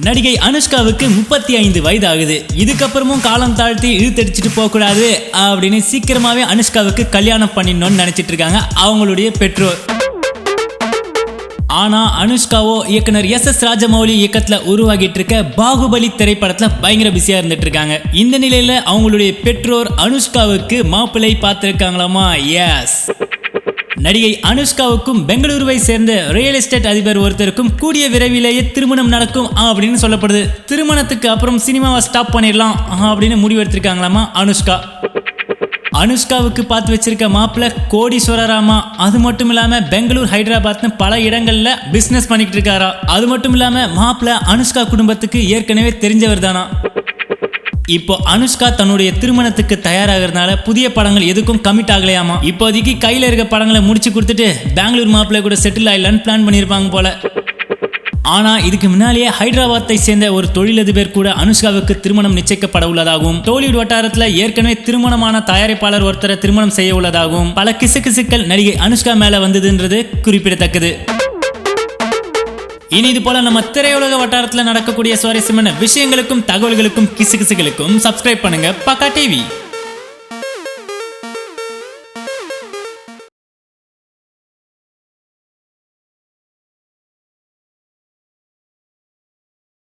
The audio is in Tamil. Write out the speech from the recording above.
நடிகை அனுஷ்காவுக்கு முப்பத்தி ஐந்து வயது ஆகுது இதுக்கப்புறமும் காலம் தாழ்த்தி இழுத்தடிச்சிட்டு போக கூடாது அப்படின்னு சீக்கிரமாவே அனுஷ்காவுக்கு கல்யாணம் பண்ணிடணும்னு நினைச்சிட்டு இருக்காங்க அவங்களுடைய பெற்றோர். ஆனா அனுஷ்காவோ இயக்குனர் எஸ் எஸ் ராஜமௌலி இயக்கத்துல உருவாகிட்டு இருக்க பாகுபலி திரைப்படத்துல பயங்கர பிஸியா இருந்துட்டு இருக்காங்க இந்த நிலையில அவங்களுடைய பெற்றோர் அனுஷ்காவுக்கு மாப்பிள்ளை பார்த்திருக்காங்களாமா? எஸ் நடிகை அனுஷ்காவுக்கும் பெங்களூருவை சேர்ந்த ரியல் எஸ்டேட் அதிபர் ஒருத்தருக்கும் கூடிய விரைவிலேயே திருமணம் நடக்கும் அப்படின்னு சொல்லப்படுது. திருமணத்துக்கு அப்புறம் சினிமாவை ஸ்டாப் பண்ணிடலாம் அப்படின்னு முடிவெடுத்திருக்காங்களாமா அனுஷ்கா? அனுஷ்காவுக்கு பார்த்து வச்சிருக்க மாப்பிள்ள கோடீஸ்வரராமா அது மட்டும் இல்லாம பெங்களூர் ஹைதராபாத்னு பல இடங்கள்ல பிசினஸ் பண்ணிக்கிட்டு இருக்காரா? அது மட்டும் இல்லாம மாப்பிள்ள அனுஷ்கா குடும்பத்துக்கு ஏற்கனவே தெரிஞ்சவர் தானா? இப்போ அனுஷ்கா தன்னுடைய திருமணத்துக்கு தயாராகிறதுனால புதிய படங்கள் எதுக்கும் கமிட் ஆகலையாமா? இப்போதைக்கு கையில இருக்க படங்களை முடிச்சு கொடுத்துட்டு பெங்களூர் மாப்பிள்ளை கூட செட்டில் ஆயிடலான்னு பிளான் பண்ணியிருப்பாங்க போல. ஆனா இதுக்கு முன்னாலேயே ஹைதராபாத்தை சேர்ந்த ஒரு தொழிலதிபர் கூட அனுஷ்காவுக்கு திருமணம் நிச்சயிக்கப்பட உள்ளதாகவும் டோலிவுட் வட்டாரத்துல ஏற்கனவே திருமணமான தயாரிப்பாளர் ஒருத்தரை திருமணம் செய்ய உள்ளதாகவும் பல கிசுகிசுக்கள் நடிகை அனுஷ்கா மேல வந்ததுன்றது குறிப்பிடத்தக்கது. இனி இது போல நம்ம திரையுலக வட்டாரத்தில் நடக்கக்கூடிய சுவாரஸ்யமான விஷயங்களுக்கும் தகவல்களுக்கும் கிசுகிசுகளுக்கும் சப்ஸ்கிரைப் பண்ணுங்க பக்கா டிவி